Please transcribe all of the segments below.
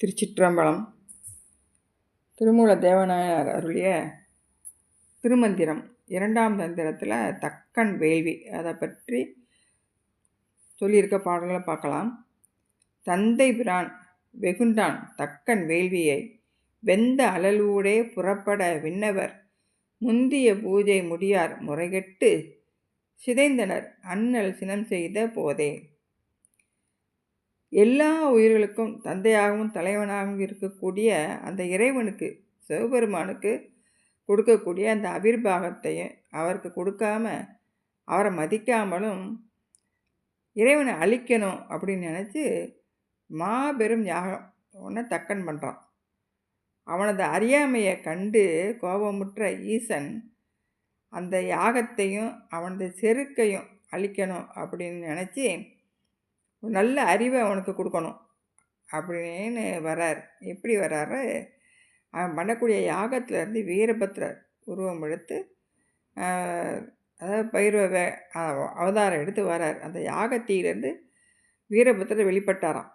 திருச்சிற்றம்பலம். திருமூல தேவநாயனார் அருளிய திருமந்திரம் இரண்டாம் தந்திரத்தில் தக்கன் வேள்வி. அதை பற்றி சொல்லியிருக்க பாடல்களை பார்க்கலாம். தந்தை பிரான் வெகுண்டான் தக்கன் வேள்வியை வெந்த அலலூடே புறப்பட விண்ணவர். முந்திய பூஜை முடியார் முறைகெட்டு சிதைந்தனர் அண்ணல் சினம் செய்த போதே. எல்லா உயிர்களுக்கும் தந்தையாகவும் தலைவனாகவும் இருக்கக்கூடிய அந்த இறைவனுக்கு சிவபெருமானுக்கு கொடுக்கக்கூடிய அந்த அபிர்பாகத்தையும் அவருக்கு கொடுக்காம அவரை மதிக்காமலும் இறைவனை அழிக்கணும் அப்படின்னு நினச்சி மாபெரும் யாகம் ஒன்று தக்கன் பண்ணுறான் அவனது அறியாமையை கண்டு கோபமுற்ற ஈசன் அந்த யாகத்தையும் அவனது செருக்கையும் அழிக்கணும் அப்படின்னு நினச்சி நல்ல அறிவை அவனுக்கு கொடுக்கணும். அப்படின்னு வரார் எப்படி வர்றாரு? அவன் பண்ணக்கூடிய யாகத்திலேருந்து வீரபத்ரர் உருவம் எடுத்து அதாவது பைரவ அவதாரம் எடுத்து வரார் அந்த யாகத்திலேருந்து வீரபத்ரர் வெளிப்பட்டாராம்.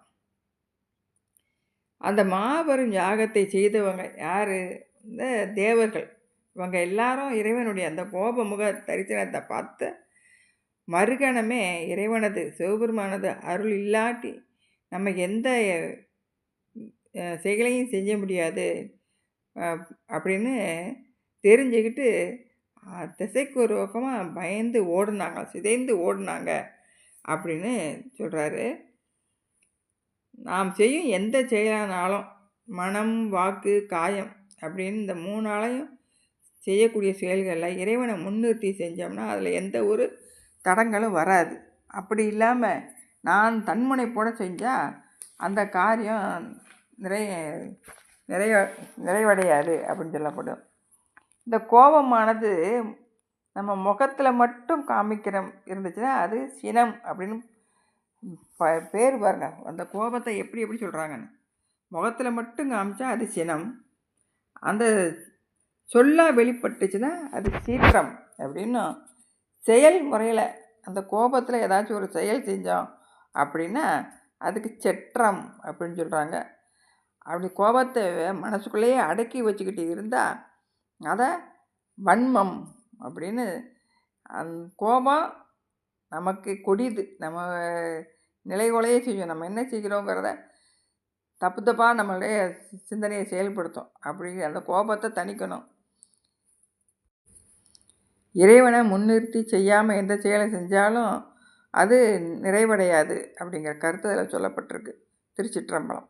அந்த மாபெரும் யாகத்தை செய்தவங்க யார்? இந்த தேவர்கள். இவங்க எல்லாரும் இறைவனுடைய அந்த கோபமுக தரிசனத்தை பார்த்து மறுகணமே இறைவனது சிவபெருமானது அருள் இல்லாட்டி நம்ம எந்த செயலையும் செய்ய முடியாது. அப்படின்னு தெரிஞ்சுக்கிட்டு திசைக்கு ஒரு பக்கமாக பயந்து ஓடுனாங்க சிதைந்து ஓடுனாங்க அப்படின்னு சொல்கிறாரு நாம் செய்யும் எந்த செயலானாலும் மனம் வாக்கு காயம் அப்படின்னு இந்த மூணாலையும் செய்யக்கூடிய செயல்களில் இறைவனை முன்னிறுத்தி செஞ்சோம்னா அதில் எந்த ஒரு தடங்களும் வராது. அப்படி இல்லாமல் நான் தன்முனைப்போட செஞ்சால் அந்த காரியம் நிறைய நிறைய நிறைவடையாது அப்படின்னு சொல்லப்படும். இந்த கோபமானது நம்ம முகத்தில் மட்டும் காமிக்கிற இருந்துச்சுன்னா அது சினம் அப்படின்னு ப பேர் பாருங்க. அந்த கோபத்தை எப்படி எப்படி சொல்கிறாங்கன்னு முகத்தில் மட்டும் காமிச்சா அது சினம். அந்த சொல்லாக வெளிப்பட்டுச்சுன்னா அது சீற்றம் அப்படின்னு செயல் முறையில் அந்த கோபத்தில் ஏதாச்சும் ஒரு செயல் செஞ்சோம் அப்படின்னா அதுக்கு செற்றம் அப்படின்னு சொல்கிறாங்க அப்படி கோபத்தை மனசுக்குள்ளேயே அடக்கி வச்சுக்கிட்டு இருந்தால் அதை வன்மம் அப்படின்னு அந் கோபம் நமக்கு கொடிது. நம்ம நிலைகொலையே செய்யும். நம்ம என்ன செய்கிறோங்கிறத தப்பு தப்பாக நம்மளுடைய சிந்தனையை செயல்படுத்தும். அப்படி அந்த கோபத்தை தணிக்கணும். இறைவனை முன்னிறுத்தி செய்யாமல் எந்த செயலை செஞ்சாலும் அது நிறைவடையாது அப்படிங்கிற கருத்து அதில் சொல்லப்பட்டிருக்கு. திருச்சிற்றம்பலம்.